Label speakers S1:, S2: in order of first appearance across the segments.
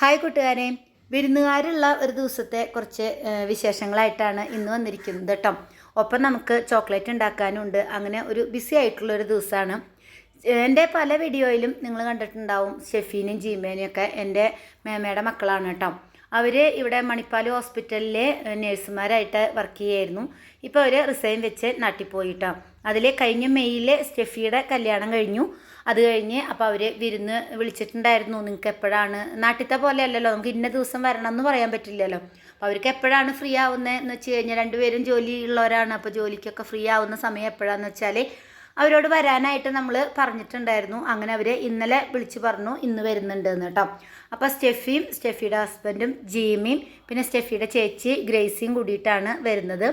S1: Hi കൂട്ടുകാരെ. വിരുന്നുകാരുള്ള ഒരു ദിവസത്തെ കുറച്ച് വിശേഷങ്ങളായിട്ടാണ് ഇന്ന് വന്നിരിക്കുന്നത് കേട്ടോ. ഒപ്പം നമുക്ക് ചോക്ലേറ്റ് ഉണ്ടാക്കാനുണ്ട്. അങ്ങനെ ഒരു ബിസി ആയിട്ടുള്ള ഒരു ദിവസമാണ്. എന്റെ പല വീഡിയോയിലും നിങ്ങൾ കണ്ടിട്ടുണ്ടാവും ഷെഫീനും ജീമേനും ഒക്കെ എന്റെ മേമയുടെ മക്കളാണ് കേട്ടോ. അവർ ഇവിടെ മണിപ്പാൽ ഹോസ്പിറ്റലിലെ നേഴ്സുമാരായിട്ട് വർക്ക് ചെയ്യായിരുന്നു. ഇപ്പോൾ അവർ റിസൈൻ വെച്ച് നാട്ടിൽ പോയിട്ടോ അതിൽ കഴിഞ്ഞ മെയ്യിൽ സ്റ്റെഫിയുടെ കല്യാണം കഴിഞ്ഞു. അത് കഴിഞ്ഞ് അപ്പോൾ അവർ വിരുന്ന് വിളിച്ചിട്ടുണ്ടായിരുന്നു. നിങ്ങൾക്ക് എപ്പോഴാണ് നാട്ടിലത്തെ പോലെ അല്ലല്ലോ നമുക്ക് ഇന്ന ദിവസം വരണം എന്ന് പറയാൻ പറ്റില്ലല്ലോ. അപ്പോൾ അവർക്ക് എപ്പോഴാണ് ഫ്രീ ആവുന്നത് എന്ന് വെച്ച് കഴിഞ്ഞാൽ രണ്ടുപേരും ജോലി ഉള്ളവരാണ്. അപ്പോൾ ജോലിക്കൊക്കെ ഫ്രീ ആവുന്ന സമയം എപ്പോഴാണെന്ന് വെച്ചാൽ അവരോട് വരാനായിട്ട് നമ്മൾ പറഞ്ഞിട്ടുണ്ടായിരുന്നു. അങ്ങനെ അവർ ഇന്നലെ വിളിച്ച് പറഞ്ഞു ഇന്ന് വരുന്നുണ്ട് എന്ന് കേട്ടോ. അപ്പോൾ സ്റ്റെഫിയും സ്റ്റെഫിയുടെ ഹസ്ബൻഡും ജീമിയും പിന്നെ സ്റ്റെഫിയുടെ ചേച്ചി ഗ്രേസിയും കൂടിയിട്ടാണ് വരുന്നത്.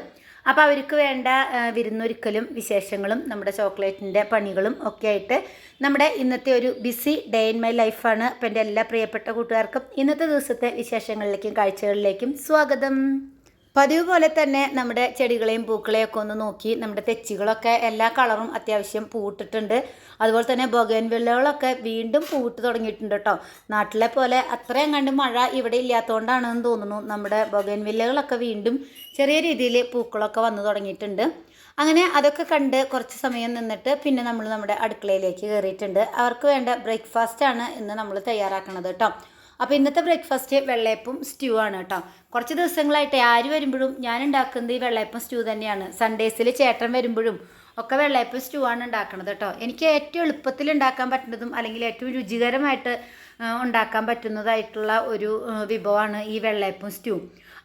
S1: അപ്പോൾ അവർക്ക് വേണ്ട വിരുന്നൊരുക്കലും വിശേഷങ്ങളും നമ്മുടെ ചോക്ലേറ്റിന്റെ പണികളും ഒക്കെ ആയിട്ട് നമ്മുടെ ഇന്നത്തെ ഒരു ബിസി ഡേ ഇൻ മൈ ലൈഫാണ് അപ്പം എന്റെ എല്ലാ പ്രിയപ്പെട്ട കൂട്ടുകാർക്കും ഇന്നത്തെ ദിവസത്തെ വിശേഷങ്ങളിലേക്കും കാഴ്ചകളിലേക്കും സ്വാഗതം. പതിവ് പോലെ തന്നെ നമ്മുടെ ചെടികളെയും പൂക്കളെയും ഒക്കെ ഒന്ന് നോക്കി നമ്മുടെ തെച്ചികളൊക്കെ എല്ലാ കളറും അത്യാവശ്യം പൂട്ടിട്ടുണ്ട്. അതുപോലെ തന്നെ ബൊഗൻവില്ലകളൊക്കെ വീണ്ടും പൂട്ട് തുടങ്ങിയിട്ടുണ്ട് കേട്ടോ. നാട്ടിലെ പോലെ അത്രയും കണ്ട് മഴ ഇവിടെ ഇല്ലാത്തതുകൊണ്ടാണെന്ന് തോന്നുന്നു. നമ്മുടെ ബൊഗൻവില്ലകളൊക്കെ വീണ്ടും ചെറിയ രീതിയിൽ പൂക്കളൊക്കെ വന്നു തുടങ്ങിയിട്ടുണ്ട്. അങ്ങനെ അതൊക്കെ കണ്ട് കുറച്ച് സമയം നിന്നിട്ട് പിന്നെ നമ്മൾ നമ്മുടെ അടുക്കളയിലേക്ക് കയറിയിട്ടുണ്ട്. അവർക്ക് വേണ്ട ബ്രേക്ക്ഫാസ്റ്റാണ് ഇന്ന് നമ്മൾ തയ്യാറാക്കണത് കേട്ടോ. അപ്പോൾ ഇന്നത്തെ ബ്രേക്ക്ഫാസ്റ്റ് വെള്ളയപ്പം സ്റ്റ്യൂ ആണ് കേട്ടോ. കുറച്ച് ദിവസങ്ങളായിട്ട് ആര് വരുമ്പോഴും ഞാൻ ഉണ്ടാക്കുന്നത് ഈ വെള്ളയപ്പം സ്റ്റ്യൂ തന്നെയാണ്. സൺഡേസിൽ ചേട്ടൻ വരുമ്പോഴും ഒക്കെ വെള്ളയപ്പം സ്റ്റ്യൂ ആണ് ഉണ്ടാക്കുന്നത് കേട്ടോ. എനിക്ക് ഏറ്റവും എളുപ്പത്തിൽ ഉണ്ടാക്കാൻ പറ്റുന്നതും അല്ലെങ്കിൽ ഏറ്റവും രുചികരമായിട്ട് ഉണ്ടാക്കാൻ പറ്റുന്നതായിട്ടുള്ള ഒരു വിഭവമാണ് ഈ വെള്ളയപ്പം സ്റ്റ്യൂ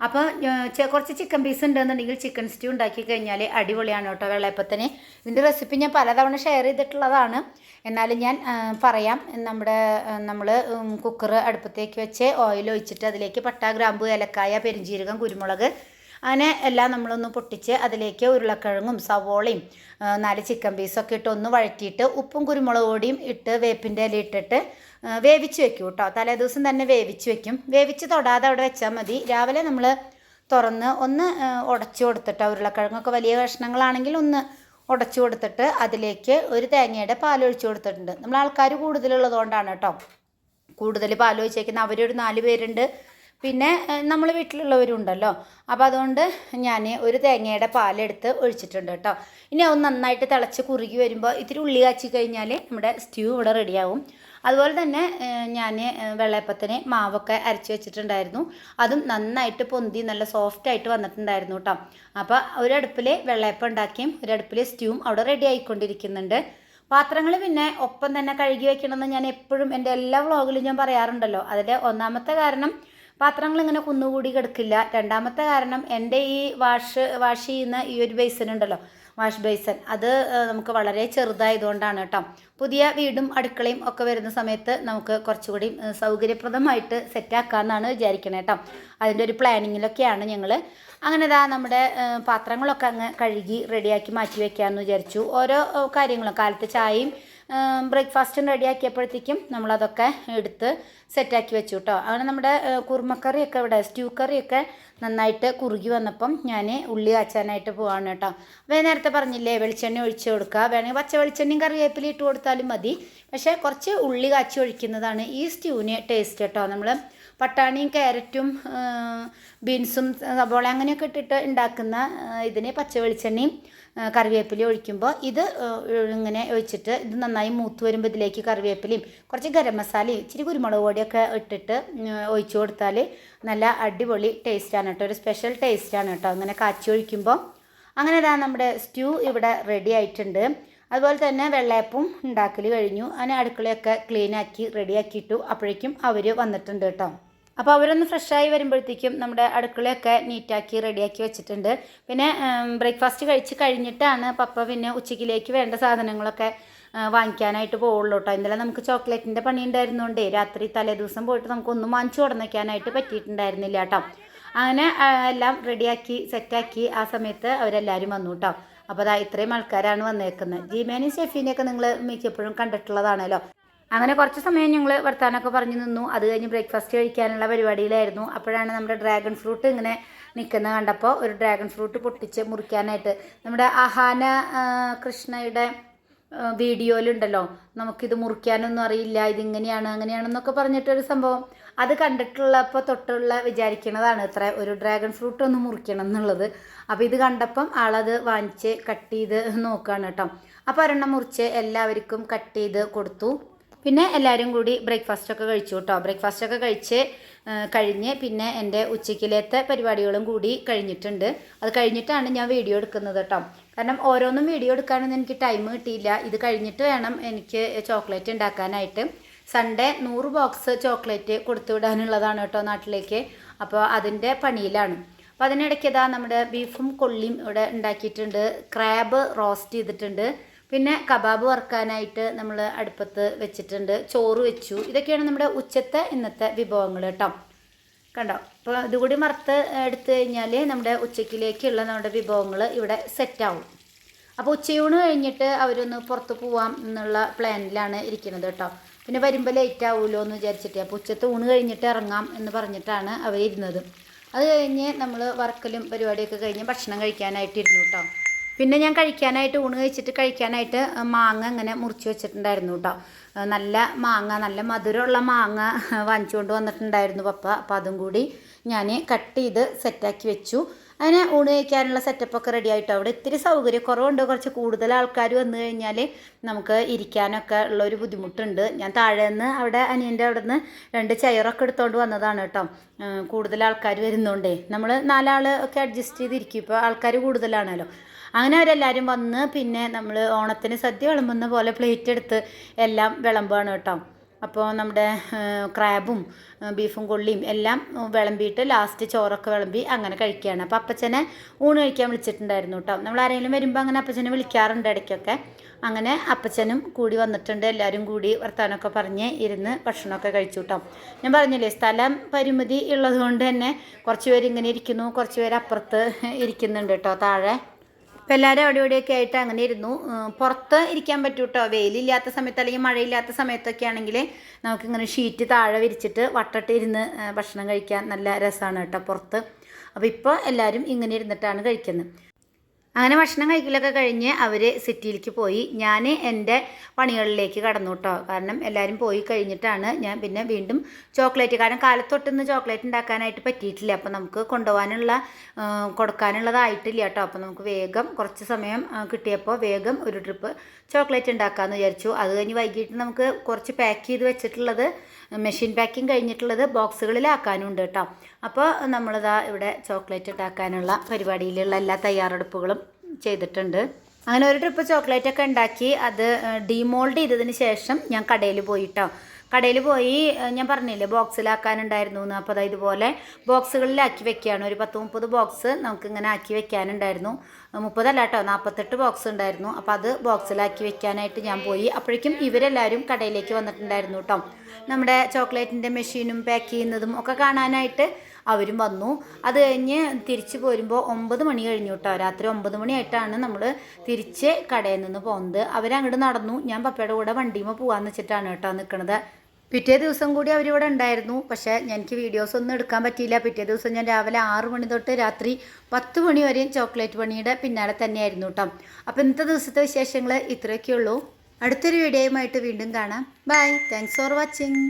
S1: അപ്പോൾ കുറച്ച് ചിക്കൻ പീസ് ഉണ്ടെന്നുണ്ടെങ്കിൽ ചിക്കൻ സ്റ്റ്യൂ ഉണ്ടാക്കി കഴിഞ്ഞാൽ അടിപൊളിയാണ് കേട്ടോ വെള്ളയപ്പത്തിന്. ഇതിന്റെ റെസിപ്പി ഞാൻ പലതവണ ഷെയർ ചെയ്തിട്ടുള്ളതാണ്. എന്നാലും ഞാൻ പറയാം. നമ്മുടെ നമ്മൾ കുക്കർ അടുപ്പത്തേക്ക് വെച്ച് ഓയിൽ ഒഴിച്ചിട്ട് അതിലേക്ക് പട്ട ഗ്രാമ്പു ഏലക്കായ പെരിഞ്ചീരകം കുരുമുളക് അങ്ങനെ എല്ലാം നമ്മളൊന്ന് പൊട്ടിച്ച് അതിലേക്ക് ഉരുളക്കിഴങ്ങും സവോളയും നാല് ചിക്കൻ പീസൊക്കെ ഇട്ട് ഒന്ന് വഴറ്റിയിട്ട് ഉപ്പും കുരുമുളക് പൊടിയും ഇട്ട് വേപ്പിന്റെ ഇല ഇട്ടിട്ട് വേവിച്ച് വെക്കും കേട്ടോ. തലേ ദിവസം തന്നെ വേവിച്ച് വെക്കും. വേവിച്ച് തൊടാതെ അവിടെ വെച്ചാൽ മതി. രാവിലെ നമ്മൾ തുറന്ന് ഒന്ന് ഉടച്ചു കൊടുത്തിട്ട് ഉരുളക്കിഴങ്ങൊക്കെ വലിയ കഷ്ണങ്ങളാണെങ്കിൽ ഒന്ന് ഉടച്ചു കൊടുത്തിട്ട് അതിലേക്ക് ഒരു തേങ്ങയുടെ പാലൊഴിച്ച് കൊടുത്തിട്ടുണ്ട്. നമ്മൾ ആൾക്കാർ കൂടുതലുള്ളതുകൊണ്ടാണ് കേട്ടോ. കൂടുതൽ പാൽ ഒഴിച്ചേക്കുന്ന അവരൊരു നാല് പേരുണ്ട്. പിന്നെ നമ്മൾ വീട്ടിലുള്ളവരുണ്ടല്ലോ. അപ്പോൾ അതുകൊണ്ട് ഞാൻ ഒരു തേങ്ങയുടെ പാലെടുത്ത് ഒഴിച്ചിട്ടുണ്ട് കേട്ടോ. ഇനി അത് നന്നായിട്ട് തിളച്ച് കുറുകി വരുമ്പോൾ ഇത്തിരി ഉള്ളി കാച്ചി കഴിഞ്ഞാൽ നമ്മുടെ സ്റ്റ്യൂ ഇവിടെ റെഡിയാവും. അതുപോലെ തന്നെ ഞാൻ വെള്ളയപ്പത്തിന് മാവൊക്കെ അരച്ച് വെച്ചിട്ടുണ്ടായിരുന്നു. അതും നന്നായിട്ട് പൊന്തി നല്ല സോഫ്റ്റ് ആയിട്ട് വന്നിട്ടുണ്ടായിരുന്നു കേട്ടോ. അപ്പോൾ ഒരടുപ്പിൽ വെള്ളയപ്പം ഉണ്ടാക്കിയും ഒരടുപ്പിൽ സ്റ്റ്യൂവും അവിടെ റെഡി ആയിക്കൊണ്ടിരിക്കുന്നുണ്ട്. പാത്രങ്ങൾ പിന്നെ ഒപ്പം തന്നെ കഴുകി വെക്കണമെന്ന് ഞാൻ എപ്പോഴും എന്റെ എല്ലാ വ്ളോഗിലും ഞാൻ പറയാറുണ്ടല്ലോ. അതിന്റെ ഒന്നാമത്തെ കാരണം പാത്രങ്ങൾ ഇങ്ങനെ കുന്നുകൂടി കിടക്കില്ല. രണ്ടാമത്തെ കാരണം എന്റെ ഈ വാഷ് വാഷ് ചെയ്യുന്ന ഈ ഒരു ബേസൻ ഉണ്ടല്ലോ വാഷ് ബേസൻ അത് നമുക്ക് വളരെ ചെറുതായതുകൊണ്ടാണ് കേട്ടോ. പുതിയ വീടും അടുക്കളയും ഒക്കെ വരുന്ന സമയത്ത് നമുക്ക് കുറച്ചുകൂടി സൗകര്യപ്രദമായിട്ട് സെറ്റാക്കാമെന്നാണ് വിചാരിക്കണേ കേട്ടോ. അതിന്റെ ഒരു പ്ലാനിങ്ങിലൊക്കെയാണ് ഞങ്ങൾ അങ്ങനെ ഇതാ നമ്മുടെ പാത്രങ്ങളൊക്കെ അങ്ങ് കഴുകി റെഡിയാക്കി മാറ്റി വയ്ക്കാമെന്ന് വിചാരിച്ചു. ഓരോ കാര്യങ്ങളും കാലത്ത് ചായയും ബ്രേക്ക്ഫാസ്റ്റും റെഡിയാക്കിയപ്പോഴത്തേക്കും നമ്മളതൊക്കെ എടുത്ത് സെറ്റാക്കി വെച്ചു കേട്ടോ അങ്ങനെ നമ്മുടെ കുറുമക്കറിയൊക്കെ ഇവിടെ സ്റ്റ്യൂ കറിയൊക്കെ നന്നായിട്ട് കുറുകി വന്നപ്പം ഞാൻ ഉള്ളി കാച്ചാനായിട്ട് പോവാണ് കേട്ടോ അപ്പോൾ നേരത്തെ പറഞ്ഞില്ലേ വെളിച്ചെണ്ണ ഒഴിച്ച് കൊടുക്കുക. വേണമെങ്കിൽ പച്ച വെളിച്ചെണ്ണയും കറിവേപ്പില ഇട്ട് കൊടുത്താലും മതി. പക്ഷേ കുറച്ച് ഉള്ളി കാച്ചി ഒഴിക്കുന്നതാണ് ഈ സ്റ്റ്യൂവിന് ടേസ്റ്റ് കേട്ടോ നമ്മൾ പട്ടാണിയും ക്യാരറ്റും ബീൻസും സബോള അങ്ങനെയൊക്കെ ഇട്ടിട്ട് ഉണ്ടാക്കുന്ന ഇതിന് പച്ച വെളിച്ചെണ്ണയും കറിവേപ്പിലയും ഒഴിക്കുമ്പോൾ ഇത് ഇങ്ങനെ ഒഴിച്ചിട്ട് ഇത് നന്നായി മൂത്ത് വരുമ്പോൾ ഇതിലേക്ക് കറിവേപ്പിലയും കുറച്ച് ഗരം മസാലയും ഇച്ചിരി കുരുമുളക് പൊടിയൊക്കെ ഇട്ടിട്ട് ഒഴിച്ചു കൊടുത്താൽ നല്ല അടിപൊളി ടേസ്റ്റാണ് കേട്ടോ. ഒരു സ്പെഷ്യൽ ടേസ്റ്റാണ് കേട്ടോ. അങ്ങനെ കാച്ചി ഒഴിക്കുമ്പോൾ അങ്ങനെ ഇതാ നമ്മുടെ സ്റ്റ്യൂ ഇവിടെ റെഡി ആയിട്ടുണ്ട്. അതുപോലെ തന്നെ വെള്ളയപ്പവും ഉണ്ടാക്കൽ കഴിഞ്ഞു. അങ്ങനെ അടുക്കളയൊക്കെ ക്ലീനാക്കി റെഡിയാക്കിയിട്ടു അപ്പോഴേക്കും അവർ വന്നിട്ടുണ്ട് കേട്ടോ. അപ്പോൾ അവരൊന്ന് ഫ്രഷായി വരുമ്പോഴത്തേക്കും നമ്മുടെ അടുക്കളയൊക്കെ നീറ്റാക്കി റെഡിയാക്കി വെച്ചിട്ടുണ്ട്. പിന്നെ ബ്രേക്ക്ഫാസ്റ്റ് കഴിച്ച് കഴിഞ്ഞിട്ടാണ് പപ്പ പിന്നെ ഉച്ചയ്ക്കിലേക്ക് വേണ്ട സാധനങ്ങളൊക്കെ വാങ്ങിക്കാനായിട്ട് പോവുള്ളൂ കേട്ടോ. ഇന്നലെ നമുക്ക് ചോക്ലേറ്റിന്റെ പണി ഉണ്ടായിരുന്നുകൊണ്ടേ രാത്രി തലേ ദിവസം പോയിട്ട് നമുക്കൊന്നും വാങ്ങിച്ചു കൊടുന്നേക്കാനായിട്ട് പറ്റിയിട്ടുണ്ടായിരുന്നില്ല കേട്ടോ. അങ്ങനെ എല്ലാം റെഡിയാക്കി സെറ്റാക്കി ആ സമയത്ത് അവരെല്ലാവരും വന്നു കേട്ടോ. അപ്പോൾ അതാ ഇത്രയും ആൾക്കാരാണ് വന്നേക്കുന്നത് ജീമേനും ഷെഫീനെയൊക്കെ നിങ്ങൾ മിക്കപ്പോഴും കണ്ടിട്ടുള്ളതാണല്ലോ. അങ്ങനെ കുറച്ച് സമയം ഞങ്ങൾ വർത്താനമൊക്കെ പറഞ്ഞു നിന്നു. അത് കഴിഞ്ഞ് ബ്രേക്ക്ഫാസ്റ്റ് കഴിക്കാനുള്ള പരിപാടിയിലായിരുന്നു. അപ്പോഴാണ് നമ്മുടെ ഡ്രാഗൺ ഫ്രൂട്ട് ഇങ്ങനെ നിൽക്കുന്നത് കണ്ടപ്പോൾ ഒരു ഡ്രാഗൺ ഫ്രൂട്ട് പൊട്ടിച്ച് മുറിക്കാനായിട്ട് നമ്മുടെ അഹാന കൃഷ്ണയുടെ വീഡിയോയിലുണ്ടല്ലോ. നമുക്കിത് മുറിക്കാനൊന്നും അറിയില്ല ഇതിങ്ങനെയാണ് അങ്ങനെയാണെന്നൊക്കെ പറഞ്ഞിട്ടൊരു സംഭവം. അത് കണ്ടിട്ടുള്ളപ്പോൾ തൊട്ടുള്ള വിചാരിക്കണതാണ് ഇത്ര ഒരു ഡ്രാഗൺ ഫ്രൂട്ട് ഒന്ന് മുറിക്കണം എന്നുള്ളത്. അപ്പോൾ ഇത് കണ്ടപ്പം ആളത് വാങ്ങിച്ച് കട്ട് ചെയ്ത് നോക്കുകയാണ് കേട്ടോ. അപ്പോൾ ഒരെണ്ണം മുറിച്ച് എല്ലാവർക്കും കട്ട് ചെയ്ത് കൊടുത്തു. പിന്നെ എല്ലാവരും കൂടി ബ്രേക്ക്ഫാസ്റ്റൊക്കെ കഴിച്ചു കേട്ടോ. ബ്രേക്ക്ഫാസ്റ്റൊക്കെ കഴിച്ച് കഴിഞ്ഞ് പിന്നെ എന്റെ ഉച്ചയ്ക്കിലത്തെ പരിപാടികളും കൂടി കഴിഞ്ഞിട്ടുണ്ട്. അത് കഴിഞ്ഞിട്ടാണ് ഞാൻ വീഡിയോ എടുക്കുന്നത് കേട്ടോ. കാരണം ഓരോന്നും വീഡിയോ എടുക്കാനൊന്നും എനിക്ക് ടൈം കിട്ടിയില്ല. ഇത് കഴിഞ്ഞിട്ട് വേണം എനിക്ക് ചോക്ലേറ്റ് ഉണ്ടാക്കാനായിട്ട്. സൺഡേ നൂറ് ബോക്സ് ചോക്ലേറ്റ് കൊടുത്തു വിടാനുള്ളതാണ് കേട്ടോ നാട്ടിലേക്ക്. അപ്പോൾ അതിന്റെ പണിയിലാണ്. അപ്പോൾ അതിനിടയ്ക്ക് ഇതാ നമ്മുടെ ബീഫും കൊള്ളിയും ഇവിടെ ഉണ്ടാക്കിയിട്ടുണ്ട്. ക്രാബ് റോസ്റ്റ് ചെയ്തിട്ടുണ്ട്. പിന്നെ കബാബ് വറുക്കാനായിട്ട് നമ്മൾ അടുപ്പത്ത് വെച്ചിട്ടുണ്ട്. ചോറ് വെച്ചു. ഇതൊക്കെയാണ് നമ്മുടെ ഉച്ചത്തെ ഇന്നത്തെ വിഭവങ്ങൾ കേട്ടോ. കണ്ടോ? അപ്പോൾ ഇതുകൂടി മറുത്ത് എടുത്തു കഴിഞ്ഞാൽ നമ്മുടെ ഉച്ചയ്ക്കിലേക്കുള്ള നമ്മുടെ വിഭവങ്ങൾ ഇവിടെ സെറ്റാവും. അപ്പോൾ ഉച്ചയൂണ് കഴിഞ്ഞിട്ട് അവരൊന്ന് പുറത്ത് പോവാം എന്നുള്ള പ്ലാനിലാണ് ഇരിക്കുന്നത് കേട്ടോ. പിന്നെ വരുമ്പോൾ ലേറ്റ് ആവുമല്ലോ എന്ന് വിചാരിച്ചിട്ട്. അപ്പോൾ ഉച്ചത്തെ ഊണ് കഴിഞ്ഞിട്ട് ഇറങ്ങാം എന്ന് പറഞ്ഞിട്ടാണ് അവർ ഇരുന്നത്. അത് കഴിഞ്ഞ് നമ്മൾ വർക്കലും പരിപാടിയൊക്കെ കഴിഞ്ഞ് ഭക്ഷണം കഴിക്കാനായിട്ട് ഇരുന്നു കേട്ടോ. പിന്നെ ഞാൻ കഴിക്കാനായിട്ട് ഊണ് കഴിച്ചിട്ട് കഴിക്കാനായിട്ട് മാങ്ങ അങ്ങനെ മുറിച്ച് വെച്ചിട്ടുണ്ടായിരുന്നു കേട്ടോ. നല്ല മാങ്ങ നല്ല മധുരമുള്ള മാങ്ങ വാങ്ങിച്ചുകൊണ്ട് വന്നിട്ടുണ്ടായിരുന്നു പപ്പ. അപ്പോൾ അതും കൂടി ഞാൻ കട്ട് ചെയ്ത് സെറ്റാക്കി വെച്ചു. അതിനെ ഊണ് കഴിക്കാനുള്ള സെറ്റപ്പൊക്കെ റെഡി ആയിട്ടോ? അവിടെ ഇത്തിരി സൗകര്യക്കുറവുണ്ട്. കുറച്ച് കൂടുതൽ ആൾക്കാർ വന്നു കഴിഞ്ഞാൽ നമുക്ക് ഇരിക്കാനൊക്കെ ഉള്ള ഒരു ബുദ്ധിമുട്ടുണ്ട്. ഞാൻ താഴെ നിന്ന് അവിടെ അനിയന്റെ അവിടെ നിന്ന് രണ്ട് ചെയറൊക്കെ എടുത്തുകൊണ്ട് വന്നതാണ് കേട്ടോ. കൂടുതൽ ആൾക്കാർ വരുന്നോണ്ടേ. നമ്മൾ നാലാൾ ഒക്കെ അഡ്ജസ്റ്റ് ചെയ്തിരിക്കും. ഇപ്പോൾ ആൾക്കാർ കൂടുതലാണല്ലോ. അങ്ങനെ അവരെല്ലാവരും വന്ന് പിന്നെ നമ്മൾ ഓണത്തിന് സദ്യ വിളമ്പുന്ന പോലെ പ്ലേറ്റ് എടുത്ത് എല്ലാം വിളമ്പാണ് കേട്ടോ. അപ്പോൾ നമ്മുടെ ക്രാബും ബീഫും കൊള്ളിയും എല്ലാം വിളമ്പിയിട്ട് ലാസ്റ്റ് ചോറൊക്കെ വിളമ്പി അങ്ങനെ കഴിക്കുകയാണ് അപ്പോൾ അപ്പച്ചനെ ഊണ് കഴിക്കാൻ വിളിച്ചിട്ടുണ്ടായിരുന്നു കേട്ടോ. നമ്മൾ ആരെങ്കിലും വരുമ്പോൾ അങ്ങനെ അപ്പച്ചനെ വിളിക്കാറുണ്ട് ഇടയ്ക്കൊക്കെ. അങ്ങനെ അപ്പച്ചനും കൂടി വന്നിട്ടുണ്ട്. എല്ലാവരും കൂടി വർത്താനമൊക്കെ പറഞ്ഞ് ഇരുന്ന് ഭക്ഷണമൊക്കെ കഴിച്ചു കേട്ടോ. ഞാൻ പറഞ്ഞില്ലേ സ്ഥലം പരിമിതി ഉള്ളതുകൊണ്ട് തന്നെ കുറച്ച് പേര് ഇങ്ങനെ ഇരിക്കുന്നു കുറച്ച് പേര് അപ്പുറത്ത് ഇരിക്കുന്നുണ്ട് കേട്ടോ താഴെ. അപ്പോൾ എല്ലാവരും അവിടെ ഇവിടെയൊക്കെ ആയിട്ട് അങ്ങനെ ഇരുന്നു. പുറത്ത് ഇരിക്കാൻ പറ്റൂ കേട്ടോ വെയിലില്ലാത്ത സമയത്ത് അല്ലെങ്കിൽ മഴയില്ലാത്ത സമയത്തൊക്കെ ആണെങ്കിൽ നമുക്കിങ്ങനെ ഷീറ്റ് താഴെ വിരിച്ചിട്ട് വട്ടട്ട് ഇരുന്ന് ഭക്ഷണം കഴിക്കാൻ നല്ല രസമാണ് കേട്ടോ പുറത്ത്. അപ്പോൾ ഇപ്പോൾ എല്ലാവരും ഇങ്ങനെ ഇരുന്നിട്ടാണ് കഴിക്കുന്നത്. അങ്ങനെ ഭക്ഷണം കഴിക്കലൊക്കെ കഴിഞ്ഞ് അവർ സിറ്റിയിലേക്ക് പോയി. ഞാൻ എന്റെ പണികളിലേക്ക് കടന്നു കേട്ടോ കാരണം എല്ലാവരും പോയി കഴിഞ്ഞിട്ടാണ് ഞാൻ പിന്നെ വീണ്ടും ചോക്ലേറ്റ് കാരണം കാലത്തൊട്ടൊന്ന് ചോക്ലേറ്റ് ഉണ്ടാക്കാനായിട്ട് പറ്റിയിട്ടില്ല. അപ്പോൾ നമുക്ക് കൊണ്ടുപോകാനുള്ള കൊടുക്കാനുള്ളതായിട്ടില്ല കേട്ടോ അപ്പോൾ നമുക്ക് വേഗം കുറച്ച് സമയം കിട്ടിയപ്പോൾ വേഗം ഒരു ട്രിപ്പ് ചോക്ലേറ്റ് ഉണ്ടാക്കാമെന്ന് വിചാരിച്ചു. അത് കഴിഞ്ഞ് വൈകിട്ട് നമുക്ക് കുറച്ച് പാക്ക് ചെയ്ത് വെച്ചിട്ടുള്ളത് മെഷീൻ പാക്കിംഗ് കഴിഞ്ഞിട്ടുള്ളത് ബോക്സുകളിലാക്കാനും ഉണ്ട് കേട്ടോ അപ്പോൾ നമ്മളിതാ ഇവിടെ ചോക്ലേറ്റ് ഉണ്ടാക്കാനുള്ള പരിപാടിയിലുള്ള എല്ലാ തയ്യാറെടുപ്പുകളും ചെയ്തിട്ടുണ്ട്. അങ്ങനെ ഒരു ട്രിപ്പ് ചോക്ലേറ്റ് ഒക്കെ ഉണ്ടാക്കി അത് ഡിമോൾഡ് ചെയ്തതിന് ശേഷം ഞാൻ കടയിൽ പോയിട്ടോ. കടയിൽ പോയി ഞാൻ പറഞ്ഞില്ലേ ബോക്സിലാക്കാനുണ്ടായിരുന്നു എന്ന്. അപ്പോൾ അതായത് ഇതുപോലെ ബോക്സുകളിലാക്കി വെക്കുകയാണ്. ഒരു പത്ത് മുപ്പത് ബോക്സ് നമുക്കിങ്ങനെ ആക്കി വെക്കാനുണ്ടായിരുന്നു. മുപ്പതല്ല കേട്ടോ നാൽപ്പത്തെട്ട് ബോക്സ് ഉണ്ടായിരുന്നു. അപ്പോൾ അത് ബോക്സിലാക്കി വെക്കാനായിട്ട് ഞാൻ പോയി. അപ്പോഴേക്കും ഇവരെല്ലാവരും കടയിലേക്ക് വന്നിട്ടുണ്ടായിരുന്നു കേട്ടോ നമ്മുടെ ചോക്ലേറ്റിന്റെ മെഷീനും പാക്ക് ചെയ്യുന്നതും ഒക്കെ കാണാനായിട്ട് അവരും വന്നു. അത് കഴിഞ്ഞ് തിരിച്ചു പോരുമ്പോൾ ഒമ്പത് മണി കഴിഞ്ഞു കേട്ടോ രാത്രി ഒമ്പത് മണിയായിട്ടാണ് നമ്മൾ തിരിച്ച് കടയിൽ നിന്ന് പോകുന്നത്. അവരങ്ങോട്ട് നടന്നു. ഞാൻ പപ്പയുടെ കൂടെ വണ്ടിയുമ്പോൾ പോകാമെന്ന് വെച്ചിട്ടാണ് കേട്ടോ നിൽക്കുന്നത് പിറ്റേ ദിവസം കൂടി അവരിവിടെ ഉണ്ടായിരുന്നു. പക്ഷേ എനിക്ക് വീഡിയോസ് ഒന്നും എടുക്കാൻ പറ്റിയില്ല. പിറ്റേ ദിവസം ഞാൻ രാവിലെ ആറ് മണി തൊട്ട് രാത്രി പത്ത് മണി വരെയും ചോക്ലേറ്റ് പണിയുടെ പിന്നാലെ തന്നെയായിരുന്നു കേട്ടോ അപ്പോൾ ഇന്നത്തെ ദിവസത്തെ വിശേഷങ്ങൾ ഇത്രയൊക്കെയുള്ളൂ. അടുത്തൊരു വീഡിയോയുമായിട്ട് വീണ്ടും കാണാം. Bye thanks for watching